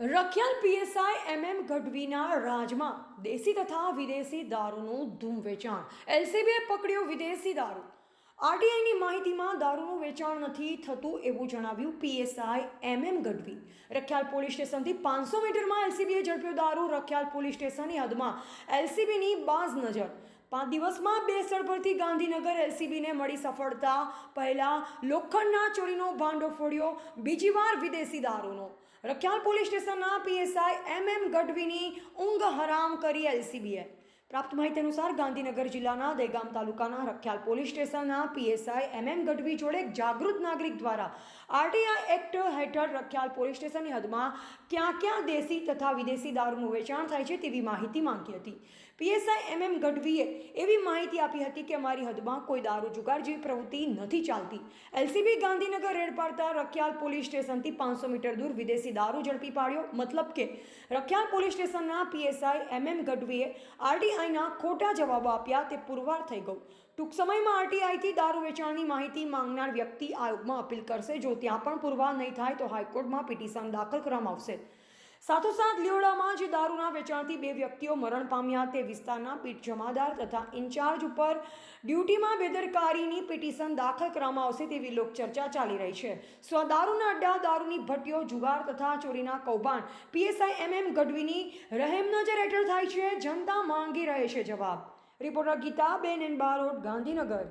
Rakhial PSI MM ગઢવીના રાજમાં દેશી તથા વિદેશી દારૂનું ધૂમ વેચાણ. એલસીબીએ પકડ્યો વિદેશી દારૂ. આરટીઆઈની માહિતીમાં દારૂનું વેચાણ નથી થતું એવું જણાવ્યું PSI MM Gadhvi. Rakhiyal police સ્ટેશનથી પાંચસો મીટરમાં એલસીબીએ ઝડપ્યો દારૂ. રખિયાલ પોલીસ સ્ટેશનની હદમાં એલસીબીની બાઝ નજર. પાંચ દિવસમાં બે સ્થળ પરથી ગાંધીનગર એલસીબીને મળી સફળતા. પહેલાં લોખંડના ચોરીનો ભાંડો ફોડ્યો, બીજી વાર વિદેશી દારૂનો. રખિયાલ પોલીસ સ્ટેશનના પીએસઆઈ એમ એમ ગઢવીની ઊંઘ હરામ કરી એલસીબીએ. પ્રાપ્ત માહિતી અનુસાર ગાંધીનગર જિલ્લાના દેગામ તાલુકાના રખિયાલ પોલીસ સ્ટેશનના પીએસઆઈ એમ એમ ગઢવી જોડે જાગૃત નાગરિક દ્વારા આરટીઆઈ એક્ટ હેઠળ રખિયાલ પોલીસ સ્ટેશનની હદમાં ક્યાં ક્યાં દેશી તથા વિદેશી દારૂનું વેચાણ થાય છે તેવી માહિતી માંગી હતી. પીએસઆઈ એમ એમ ગઢવીએ એવી માહિતી આપી હતી કે અમારી હદમાં કોઈ દારૂ જુગાર જેવી પ્રવૃત્તિ નથી ચાલતી. એલસીબી ગાંધીનગર રેડ પાડતા રખિયાલ પોલીસ સ્ટેશનથી પાંચસો મીટર દૂર વિદેશી દારૂ ઝડપી પાડ્યો. મતલબ કે રખિયાલ પોલીસ સ્ટેશનના પીએસઆઈ એમ એમ ગઢવીએ આરટીઆઈના ખોટા જવાબો આપ્યા તે પુરવાર થઈ ગયું. ટૂંક સમયમાં આરટીઆઈથી દારૂ વેચાણની માહિતી માંગનાર વ્યક્તિ આયોગમાં અપીલ કરશે. જો ત્યાં પણ પુરવાર નહીં થાય તો હાઈકોર્ટમાં પિટિશન દાખલ કરવામાં આવશે. સાથોસાથ લીવડામાં જે દારૂના વેચાણથી બે વ્યક્તિઓ મરણ પામ્યા. તે વિસ્તારના પીઠ જમાદાર તથા ઇન્ચાર્જ ઉપર ડ્યુટીમાં બેદરકારીની પિટિશન દાખલ કરવામાં આવશે તેવી લોકચર્ચા ચાલી રહી છે. સ્વ દારૂના અડ્ડા, દારૂની ભટ્ટીઓ જુગાર તથા ચોરીના કૌભાંડ. પીએસઆઈ એમ એમ ગઢવીની રહેમનજર હેઠળ થાય છે. જનતા માંગી રહે છે જવાબ. રિપોર્ટર ગીતા, બેન એન બારોટ, ગાંધીનગર.